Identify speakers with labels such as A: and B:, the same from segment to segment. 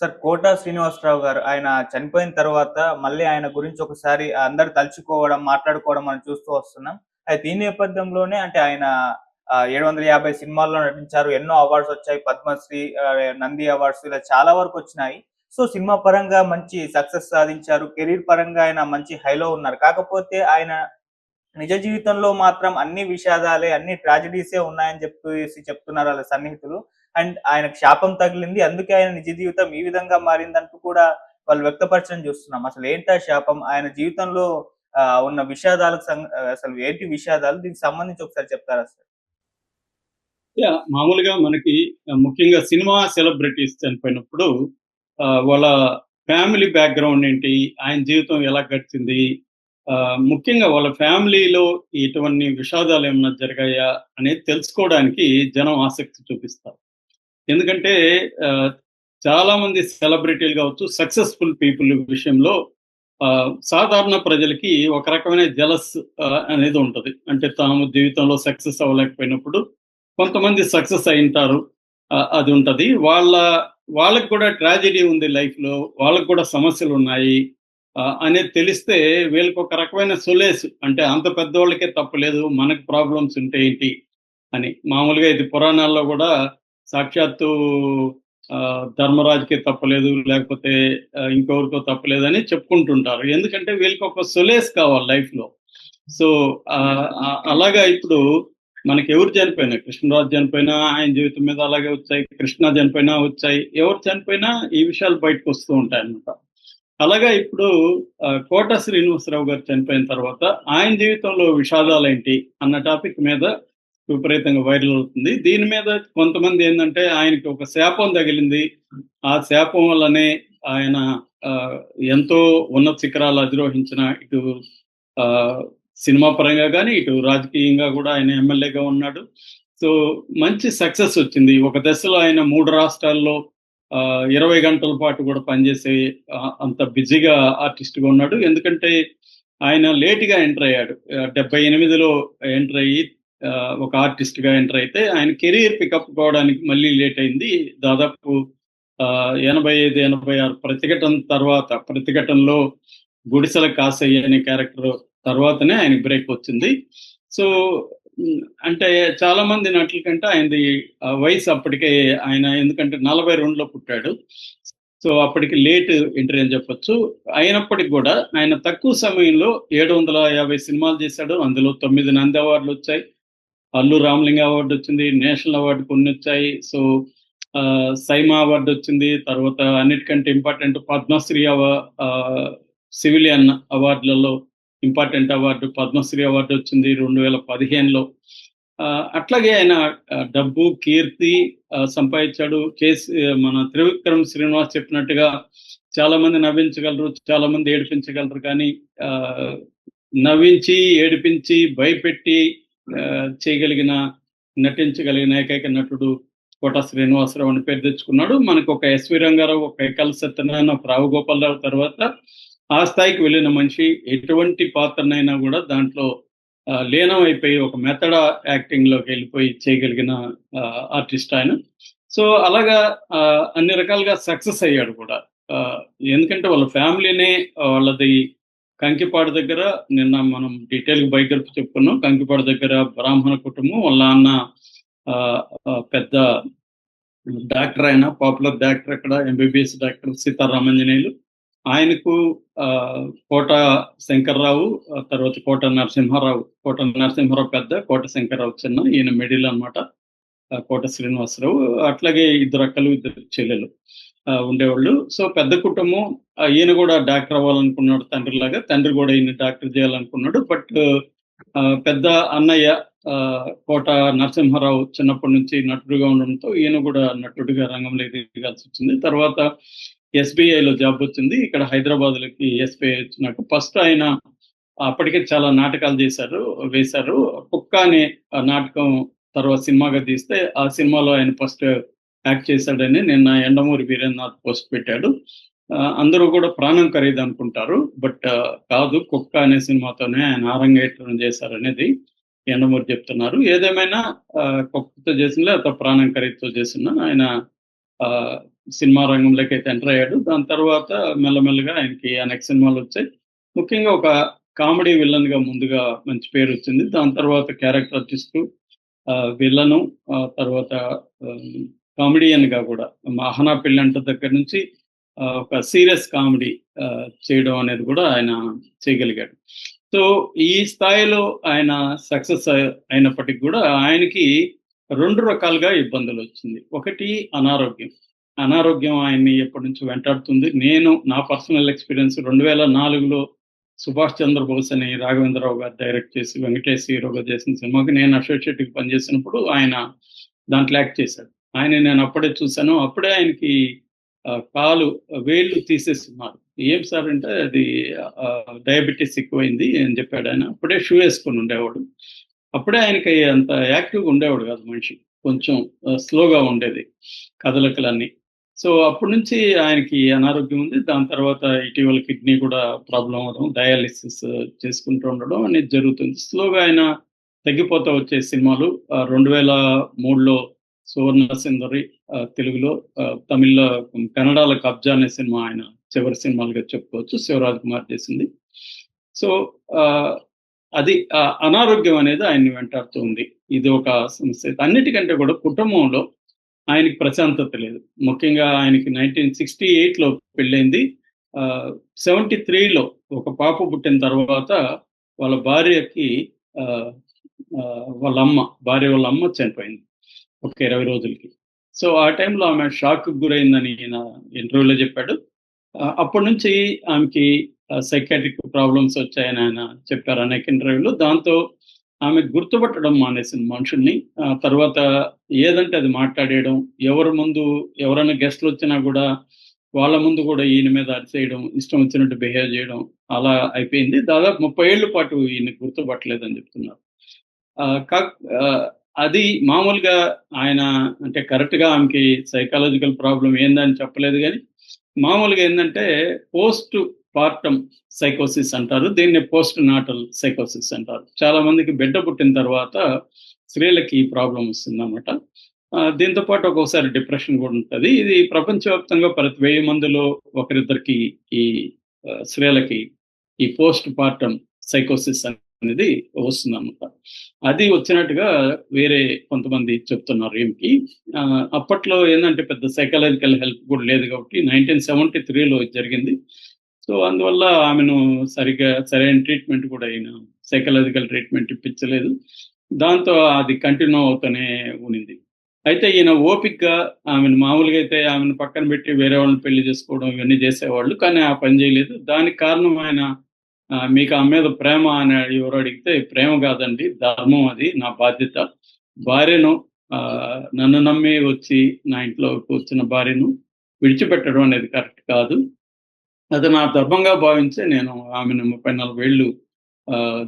A: Sir quota Srinivasarao గారు ఆయన చనిపోయిన తర్వాత మళ్ళీ ఆయన గురించి ఒకసారి అందరు తలుచుకోవడం మాట్లాడుకోవడం మనం చూస్తూ వస్తున్నాం. అయితే ఈ నేపథ్యంలోనే అంటే ఆయన ఏడు వందల యాభై సినిమాల్లో నటించారు. ఎన్నో అవార్డ్స్ వచ్చాయి. పద్మశ్రీ నంది అవార్డ్స్ ఇలా చాలా వరకు వచ్చినాయి. సో సినిమా పరంగా మంచి సక్సెస్ సాధించారు. కెరీర్ పరంగా ఆయన మంచి హైలో ఉన్నారు. కాకపోతే ఆయన నిజ జీవితంలో మాత్రం అన్ని విషాదాలే అన్ని ట్రాజడీసే ఉన్నాయని చెప్పేసి చెప్తున్నారు వాళ్ళ సన్నిహితులు. అండ్ ఆయనకు శాపం తగిలింది. అందుకే ఆయన నిజ జీవితం ఈ విధంగా మారిందంటూ కూడా వాళ్ళు వ్యక్తపరచడం చూస్తున్నాం. అసలు ఏంటా శాపం? ఆయన జీవితంలో ఆ, ఉన్న విషాదాలకు సం- అసలు ఏంటి విషాదాలు? దీనికి సంబంధించి ఒకసారి చెప్తారా సార్?
B: యా మామూలుగా మనకి ముఖ్యంగా సినిమా సెలబ్రిటీస్ చనిపోయినప్పుడు ఆ, వాళ్ళ ఫ్యామిలీ బ్యాక్గ్రౌండ్ ఏంటి? ఆయన జీవితం ఎలా గడిచింది? ఆ, ముఖ్యంగా వాళ్ళ ఫ్యామిలీలో ఇటువంటి విషాదాలు ఏమైనా జరిగాయా అనేది తెలుసుకోవడానికి జనం ఆసక్తి చూపిస్తారు. ఎందుకంటే ఆ, చాలా మంది సెలబ్రిటీలు కావచ్చు సక్సెస్ఫుల్ పీపుల్ విషయంలో ఆ, సాధారణ ప్రజలకి ఒక రకమైన జలస్ అనేది ఉంటుంది. అంటే తాము జీవితంలో సక్సెస్ అవ్వలేకపోయినప్పుడు కొంతమంది సక్సెస్ అయింటారు అది ఉంటది. వాళ్ళ వాళ్ళకి కూడా ట్రాజెడీ ఉంది లైఫ్లో వాళ్ళకి కూడా సమస్యలు ఉన్నాయి ఆ, అనేది తెలిస్తే వీళ్ళకి ఒక రకమైన సొలేస్ అంటే అంత పెద్దవాళ్ళకే తప్పలేదు మనకు ప్రాబ్లమ్స్ ఉంటే ఏంటి అని. మామూలుగా ఇది పురాణాల్లో కూడా సాక్షాత్తు ఆ, ధర్మరాజుకే తప్పలేదు లేకపోతే ఇంకెవరికో తప్పలేదు అని చెప్పుకుంటుంటారు. ఎందుకంటే వీళ్ళకి ఒక సొలేస్ కావాలి లైఫ్లో సో ఆ, అలాగా ఇప్పుడు మనకి ఎవరు చనిపోయినా కృష్ణరాజు చనిపోయినా ఆయన జీవితం మీద అలాగే వచ్చాయి కృష్ణ చనిపోయినా వచ్చాయి ఎవరు చనిపోయినా ఈ విషయాలు బయటకు వస్తూ ఉంటాయి అన్నమాట అలాగా ఇప్పుడు కోట శ్రీనివాసరావు గారు చనిపోయిన తర్వాత ఆయన జీవితంలో విషాదాలు ఏంటి అన్న టాపిక్ మీద విపరీతంగా వైరల్ అవుతుంది. దీని మీద కొంతమంది ఏంటంటే ఆయనకి ఒక శాపం తగిలింది. ఆ శాపం వల్లనే ఆయన ఎంతో ఉన్నత శిఖరాలు అధిరోహించిన ఇటు ఆ, సినిమా పరంగా కానీ ఇటు రాజకీయంగా కూడా ఆయన ఎమ్మెల్యేగా ఉన్నాడు. సో మంచి సక్సెస్ వచ్చింది. ఒక దశలో ఆయన మూడు రాష్ట్రాల్లో ఆ, ఇరవై గంటల పాటు కూడా పనిచేసే అంత బిజీగా ఆర్టిస్ట్గా ఉన్నాడు. ఎందుకంటే ఆయన లేట్గా ఎంటర్ అయ్యాడు. డెబ్బై ఎనిమిదిలో ఎంటర్ అయ్యి ఒక ఆర్టిస్ట్గా ఎంటర్ అయితే ఆయన కెరీర్ పికప్ కావడానికి మళ్ళీ లేట్ అయింది. దాదాపు ఆ, ఎనభై ఐదు ఎనభై ఆరు ప్రతిఘటన తర్వాత ప్రతిఘటనలో గుడిసెల కాసయ్య అనే క్యారెక్టర్ తర్వాతనే ఆయనకి బ్రేక్ వచ్చింది. సో అంటే చాలా మంది నటుల కంటే ఆయనది ఆ, వయసు అప్పటికే ఆయన ఎందుకంటే నలభై రెండులో పుట్టాడు. సో అప్పటికి లేట్ ఎంట్రీ అని చెప్పొచ్చు. అయినప్పటికి కూడా ఆయన తక్కువ సమయంలో ఏడు వందల యాభై సినిమాలు చేశాడు. అందులో తొమ్మిది నంది అవార్డులు వచ్చాయి. అల్లు రామలింగ అవార్డు వచ్చింది నేషనల్ అవార్డు కొన్ని వచ్చాయి. సో ఆ, సైమా అవార్డు వచ్చింది తర్వాత అన్నిటికంటే ఇంపార్టెంట్ పద్మశ్రీ అవా సివిలియన్ అవార్డులలో ఇంపార్టెంట్ అవార్డు పద్మశ్రీ అవార్డు వచ్చింది రెండు వేల పదిహేనులో. ఆ, అట్లాగే ఆయన డబ్బు కీర్తి సంపాదించాడు. కేసు మన త్రివిక్రమ్ శ్రీనివాస్ చెప్పినట్టుగా చాలా మంది నవ్వించగలరు చాలా మంది ఏడిపించగలరు. కానీ ఆ, నవ్వించి ఏడిపించి భయపెట్టి చేయగలిగిన నటించగలిగిన ఏకైక నటుడు కోట శ్రీనివాసరావు అని పేరు తెచ్చుకున్నాడు. మనకు ఒక ఎస్వి రంగారావు ఒక ఎకల్ సత్యనారాయణ ఒక రావు గోపాలరావు తర్వాత ఆ స్థాయికి వెళ్ళిన మనిషి. ఎటువంటి పాత్రనైనా కూడా దాంట్లో ఆ, లీనం అయిపోయి ఒక మెథడ్ యాక్టింగ్లోకి వెళ్ళిపోయి చేయగలిగిన ఆర్టిస్ట్ ఆయన. సో అలాగా ఆ, అన్ని రకాలుగా సక్సెస్ అయ్యాడు కూడా. ఎందుకంటే వాళ్ళ ఫ్యామిలీనే వాళ్ళది కంకిపాడు దగ్గర నిన్న మనం డీటెయిల్ బయోగ్రఫీ చెప్పుకున్నాం. కంకిపాడు దగ్గర బ్రాహ్మణ కుటుంబం వాళ్ళ అన్న ఆ, పెద్ద డాక్టర్ ఆయన పాపులర్ డాక్టర్ అక్కడ ఎంబీబీఎస్ డాక్టర్ సీతారామంజనేయులు. ఆయనకు ఆ, కోట శంకర్రావు తర్వాత కోట నరసింహారావు కోట నరసింహారావు పెద్ద కోట శంకర్రావు చిన్న ఈయన మిడిల్ అనమాట కోట శ్రీనివాసరావు. అట్లాగే ఇద్దరు అక్కలు ఇద్దరు చెల్లెలు. ఉండేవాళ్ళు. సో పెద్ద కుటుంబం ఆ, ఈయన కూడా డాక్టర్ అవ్వాలనుకున్నాడు తండ్రి లాగా తండ్రి కూడా ఈయన డాక్టర్ చేయాలనుకున్నాడు. బట్ ఆ, పెద్ద అన్నయ్య ఆ, కోట నరసింహారావు చిన్నప్పటి నుంచి నటుడుగా ఉండడంతో ఈయన కూడా నటుడిగా రంగంలో ఎదిగాల్సి వచ్చింది. తర్వాత ఎస్బీఐలో లో జాబ్ వచ్చింది. ఇక్కడ హైదరాబాద్లోకి ఎస్బీఐ వచ్చినాక ఫస్ట్ ఆయన అప్పటికే చాలా నాటకాలు చేశారు వేశారు. కుక్క అనే నాటకం తర్వాత సినిమాగా తీస్తే ఆ సినిమాలో ఆయన ఫస్ట్ యాక్ట్ చేశాడని నిన్న ఎండమూరి వీరేంద్రనాథ్ పోస్ట్ పెట్టాడు. ఆ, అందరూ కూడా ప్రాణం ఖరీదు అనుకుంటారు బట్ కాదు కుక్క అనే సినిమాతోనే ఆయన ఆరంగేట్రం చేశారనేది ఎండమూరి చెప్తున్నారు. ఏదేమైనా కుక్కతో చేసిన లేదా ప్రాణం ఖరీదుతో చేసిన ఆయన ఆ, సినిమా రంగంలోకి అయితే ఎంటర్ అయ్యాడు. దాని తర్వాత మెల్లమెల్లగా ఆయనకి అనేక సినిమాలు వచ్చాయి. ముఖ్యంగా ఒక కామెడీ విలన్గా ముందుగా మంచి పేరు వచ్చింది. దాని తర్వాత క్యారెక్టర్ ఆర్టిస్ట్ విలను తర్వాత కామెడియన్గా కూడా. మహనా పెళ్ళంట దగ్గర నుంచి ఒక సీరియస్ కామెడీ చేయడం అనేది కూడా ఆయన చేయగలిగాడు. సో ఈ స్థాయిలో ఆయన సక్సెస్ అయినప్పటికీ కూడా ఆయనకి రెండు రకాలుగా ఇబ్బందులు వచ్చింది. ఒకటి అనారోగ్యం. అనారోగ్యం ఆయన్ని ఎప్పటి నుంచి వెంటాడుతుంది. నేను నా పర్సనల్ ఎక్స్పీరియన్స్ రెండు వేల నాలుగులో సుభాష్ చంద్రబోస్ అని రాఘవేంద్రరావు గారు డైరెక్ట్ చేసి వెంకటేష్ హీరోగా చేసిన సినిమాకి నేను అశోక్ శెట్టికి పనిచేసినప్పుడు ఆయన దాంట్లో యాక్ట్ చేశాడు. ఆయన నేను అప్పుడే చూశాను. అప్పుడే ఆయనకి కాలు వేళ్ళు తీసేస్తున్నారు ఏం సార్ అంటే అది డయాబెటీస్ ఎక్కువైంది అని చెప్పాడు ఆయన. అప్పుడే షూ వేసుకొని ఉండేవాడు. అప్పుడే ఆయనకి అంత యాక్టివ్గా ఉండేవాడు కాదు మనిషి. కొంచెం స్లోగా ఉండేది కదలికలన్నీ. సో అప్పటి నుంచి ఆయనకి అనారోగ్యం ఉంది. దాని తర్వాత ఇటీవల కిడ్నీ కూడా ప్రాబ్లం అవడం డయాలిసిస్ చేసుకుంటూ ఉండడం అనేది జరుగుతుంది. స్లోగా ఆయన తగ్గిపోతా వచ్చే సినిమాలు రెండు వేల మూడులో సువర్ణ సుందరి తెలుగులో తమిళ తమిళ్ళో కబ్జా అనే సినిమా ఆయన చివరి సినిమాలుగా చెప్పుకోవచ్చు. శివరాజ్ కుమార్ చేసింది. సో ఆ, అది అనారోగ్యం అనేది ఆయన్ని వెంటాడుతూ ఉంది. ఇది ఒక సమస్య. అన్నిటికంటే కూడా కుటుంబంలో ఆయనకి ప్రశాంతత లేదు. ముఖ్యంగా ఆయనకి నైన్టీన్ సిక్స్టీ ఎయిట్లో పెళ్ళైంది. సెవెంటీ త్రీలో ఒక పాప పుట్టిన తర్వాత వాళ్ళ భార్యకి ఆ, వాళ్ళ అమ్మ భార్య వాళ్ళ అమ్మ చనిపోయింది. ఒక ఇరవై రోజులకి. సో ఆ టైంలో ఆమె షాక్ గురైందని నా ఇంటర్వ్యూలో చెప్పాడు. అప్పటి నుంచి ఆమెకి సైకాట్రిక్ ప్రాబ్లమ్స్ వచ్చాయని ఆయన చెప్పారు అనేక ఇంటర్వ్యూలో. దాంతో ఆమె గుర్తుపట్టడం మానేసింది మనుషుల్ని. తర్వాత ఏదంటే అది మాట్లాడేయడం ఎవరి ముందు ఎవరైనా గెస్ట్లు వచ్చినా కూడా వాళ్ళ ముందు కూడా ఈయన మీద అరిచేయడం ఇష్టం వచ్చినట్టు బిహేవ్ చేయడం అలా అయిపోయింది. దాదాపు ముప్పై ఏళ్ళ పాటు ఈయన గుర్తుపట్టలేదని చెప్తున్నారు. ఆ, అది మామూలుగా ఆయన అంటే కరెక్ట్గా ఆమెకి సైకాలజికల్ ప్రాబ్లం ఏందని చెప్పలేదు కానీ మామూలుగా ఏంటంటే పోస్ట్ పార్టమ్ సైకోసిస్ అంటారు. దీన్ని పోస్ట్ నాటల్ సైకోసిస్ అంటారు. చాలా మందికి బిడ్డ పుట్టిన తర్వాత స్త్రీలకి ఈ ప్రాబ్లం వస్తుంది అనమాట దీంతో పాటు ఒక్కొక్కసారి డిప్రెషన్ కూడా ఉంటుంది. ఇది ప్రపంచవ్యాప్తంగా ప్రతి వెయ్యి మందిలో ఒకరిద్దరికి ఈ స్త్రీలకి ఈ పోస్ట్ పార్టమ్ సైకోసిస్ అనేది వస్తుంది అనమాట అది వచ్చినట్టుగా వేరే కొంతమంది చెప్తున్నారు ఏమిటి అప్పట్లో ఏంటంటే పెద్ద సైకలాజికల్ హెల్ప్ కూడా లేదు కాబట్టి నైన్టీన్ సెవెంటీ త్రీలో జరిగింది. సో అందువల్ల ఆమెను సరిగ్గా సరైన ట్రీట్మెంట్ కూడా అయిన సైకలాజికల్ ట్రీట్మెంట్ ఇప్పించలేదు. దాంతో అది కంటిన్యూ అవుతూనే ఉన్నింది. అయితే ఈయన ఓపిక్గా ఆమెను మామూలుగా అయితే ఆమెను పక్కన పెట్టి వేరే వాళ్ళని పెళ్ళి చేసుకోవడం ఇవన్నీ చేసేవాళ్ళు కానీ ఆ పని చేయలేదు. దానికి కారణం ఆయన మీకు ఆ మీద ప్రేమ అని ఎవరు అడిగితే ప్రేమ కాదండి ధర్మం అది నా బాధ్యత. భార్యను ఆ, నన్ను నమ్మి వచ్చి నా ఇంట్లో వచ్చిన భార్యను విడిచిపెట్టడం అనేది కరెక్ట్ కాదు. అది నా ధర్మంగా భావించే నేను ఆమెను ముప్పై నలభై ఏళ్ళు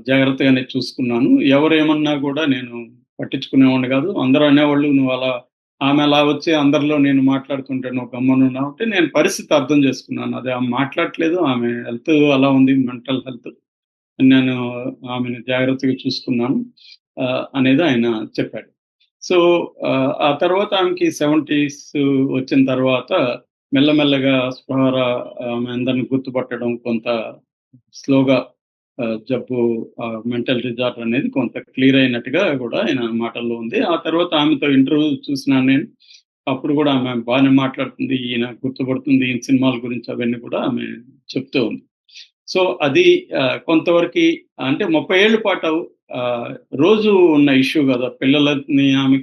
B: జాగ్రత్తగానే చూసుకున్నాను. ఎవరు ఏమన్నా కూడా నేను పట్టించుకునేవాడిని కాదు. అందరూ అనేవాళ్ళు నువ్వు అలా ఆమె అలా వచ్చి అందరిలో నేను మాట్లాడుతుంటే నువ్వు గమ్మనున్నావు అంటే నేను పరిస్థితి అర్థం చేసుకున్నాను. అది ఆమె మాట్లాడట్లేదు ఆమె హెల్త్ అలా ఉంది మెంటల్ హెల్త్. నేను ఆమెను జాగ్రత్తగా చూసుకున్నాను ఆ, అనేది ఆయన చెప్పాడు. సో ఆ, ఆ తర్వాత ఆమెకి సెవెంటీస్ వచ్చిన తర్వాత మెల్లమెల్లగా స్పృహ ఆమె అందరిని గుర్తుపట్టడం కొంత స్లోగా జబ్బు మెంటల్ రిజార్ట్ అనేది కొంత క్లియర్ అయినట్టుగా కూడా ఆయన మాటల్లో ఉంది. ఆ తర్వాత ఆమెతో ఇంటర్వ్యూ చూసినాను నేను అప్పుడు కూడా ఆమె బాగానే మాట్లాడుతుంది ఈయన గుర్తుపడుతుంది ఈయన సినిమాల గురించి అవన్నీ కూడా ఆమె చెప్తూ ఉంది. సో అది ఆ, కొంతవరకు అంటే ముప్పై ఏళ్ళ పాటు ఆ, రోజు ఉన్న ఇష్యూ కదా. పిల్లలని ఆమె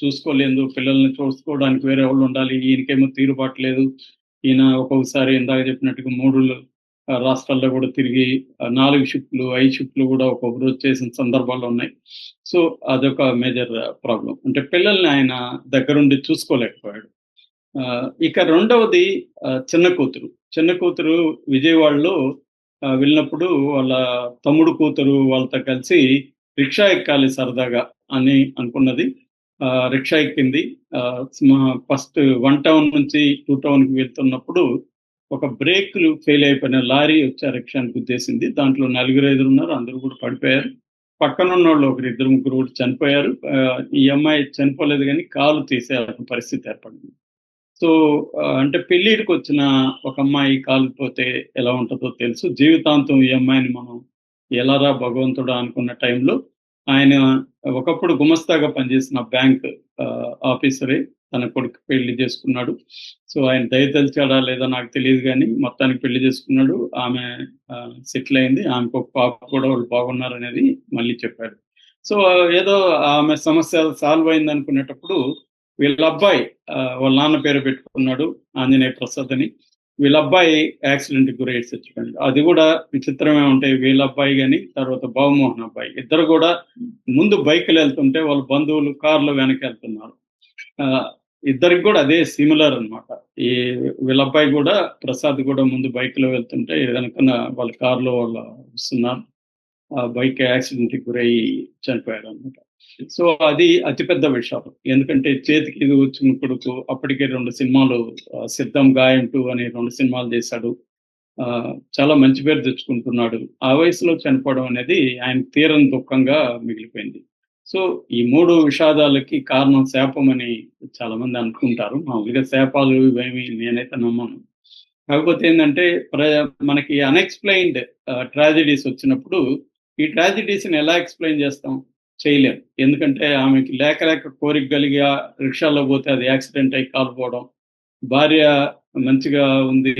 B: చూసుకోలేదు పిల్లల్ని చూసుకోవడానికి వేరే వాళ్ళు ఉండాలి ఈయనకేమో తీరుబాట్లేదు ఈయన ఒక్కొక్కసారి ఇందాక చెప్పినట్టుగా మూడు రాష్ట్రాల్లో కూడా తిరిగి నాలుగు షిఫ్ట్లు ఐదు షిఫ్ట్లు కూడా ఒక్కొక్క రోజు చేసిన సందర్భాలు ఉన్నాయి. సో అదొక మేజర్ ప్రాబ్లం అంటే పిల్లల్ని ఆయన దగ్గరుండి చూసుకోలేకపోయాడు. ఆ, ఇక రెండవది చిన్న కూతురు. చిన్న కూతురు విజయవాడలో వెళ్ళినప్పుడు వాళ్ళ తమ్ముడు కూతురు వాళ్ళతో కలిసి రిక్షా ఎక్కాలి సరదాగా అని అనుకున్నది. ఆ, రిక్షా ఎక్కింది. ఫస్ట్ వన్ టౌన్ నుంచి టూ టౌన్కి వెళ్తున్నప్పుడు ఒక బ్రేక్లు ఫెయిల్ అయిపోయిన లారీ వచ్చి ఆ రిక్షాని గుద్దేసింది దాంట్లో నలుగురు ఐదుగురు ఉన్నారు అందరూ కూడా పడిపోయారు. పక్కన ఉన్న వాళ్ళు ఒకరు ఇద్దరు ముగ్గురు కూడా చనిపోయారు. ఈ అమ్మాయి చనిపోలేదు కానీ కాలు తీసే పరిస్థితి ఏర్పడింది. సో అంటే పెళ్ళిడికి వచ్చిన ఒక అమ్మాయి కాలిపోతే ఎలా ఉంటుందో తెలుసు. జీవితాంతం ఈ అమ్మాయిని మనం ఎలారా భగవంతుడా అనుకున్న టైంలో ఆయన ఒకప్పుడు గుమస్తాగా పనిచేసిన బ్యాంక్ ఆఫీసరే. తన కొడుకు పెళ్ళి చేసుకున్నాడు. సో ఆయన దయతలిచాడా లేదా నాకు తెలియదు కానీ మొత్తానికి పెళ్ళి చేసుకున్నాడు. ఆమె సెటిల్ అయింది. ఆమెకు ఒక పాప కూడా వాళ్ళు బాగున్నారు అనేది మళ్ళీ చెప్పాడు. సో ఏదో ఆమె సమస్య సాల్వ్ అయిందనుకునేటప్పుడు వీళ్ళ అబ్బాయి వాళ్ళ నాన్న పేరు పెట్టుకున్నాడు ఆంజనేయ ప్రసాద్ అని. వీళ్ళ అబ్బాయి యాక్సిడెంట్ గురయ్యి చచ్చిపోయింది అది కూడా విచిత్రమే ఉంటాయి వీళ్ళ అబ్బాయి గాని, తర్వాత బాబుమోహన్ అబ్బాయి ఇద్దరు కూడా ముందు బైక్‌లో వెళ్తుంటే వాళ్ళ బంధువులు కార్‌లో వెనక వెళ్తున్నారు ఇద్దరికి కూడా అదే సిమిలర్ అన్నమాట. ఈ వీళ్ళబ్బాయి కూడా ప్రసాద్ కూడా ముందు బైక్‌లో వెళ్తుంటే వెనకన వాళ్ళ కారులో వాళ్ళు వస్తున్నారు. ఆ బైక్ యాక్సిడెంట్‌కి గురయ్యి చనిపోయారన్నమాట. సో అది అతిపెద్ద విషయం ఎందుకంటే చేతికి ఇది వచ్చిన కొడుకు అప్పటికే రెండు సినిమాలు 'సిద్ధం గాయం 2' అని 2 సినిమాలు చేశాడు. చాలా మంచి పేరు తెచ్చుకుంటున్నాడు. ఆ వయసులో చనిపోవడం అనేది ఆయన తీరని దుఃఖంగా మిగిలిపోయింది. సో ఈ మూడు విషాదాలకి కారణం శాపం అని చాలా మంది అనుకుంటారు. మామూలుగా శాపాలు ఇవేమి నేనైతే నమ్మను. కాకపోతే ఏంటంటే ప్ర మనకి అన్‌ఎక్స్‌ప్లెయిన్డ్ ఆహ్, ట్రాజెడీస్ వచ్చినప్పుడు ఈ ట్రాజెడీస్‌ని ఎలా ఎక్స్‌ప్లెయిన్ చేస్తాం? చేయలేం. ఎందుకంటే ఆమెకి లేక లేక కోరిక కలిగి రిక్షాలో పోతే అది యాక్సిడెంట్ అయి కాలిపోవడం. భార్య మంచిగా ఉంది.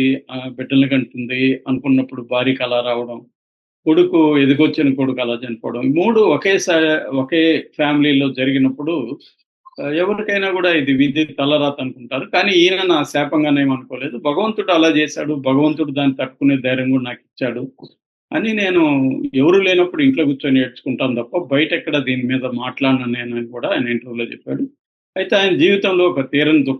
B: బిడ్డలు కంటుంది అనుకున్నప్పుడు భార్యకి అలా రావడం. కొడుకు ఎదిగొచ్చిన కొడుకు అలా చనిపోవడం. మూడు ఒకేసారి ఒకే ఫ్యామిలీలో జరిగినప్పుడు ఎవరికైనా కూడా ఇది విద్య తలరాత అనుకుంటారు. కానీ ఈయన నా శాపంగానేమనుకోలేదు భగవంతుడు అలా చేశాడు. భగవంతుడు దాన్ని తట్టుకునే ధైర్యం కూడా నాకిచ్చాడు. అని నేను ఎవరు లేనప్పుడు ఇంట్లో కూర్చొని నేర్చుకుంటాను తప్ప బయట ఎక్కడ దీని మీద మాట్లాడను నేనని కూడా ఆయన ఇంటర్వ్యూలో చెప్పాడు. అయితే ఆయన జీవితంలో ఒక తీరని దుఃఖం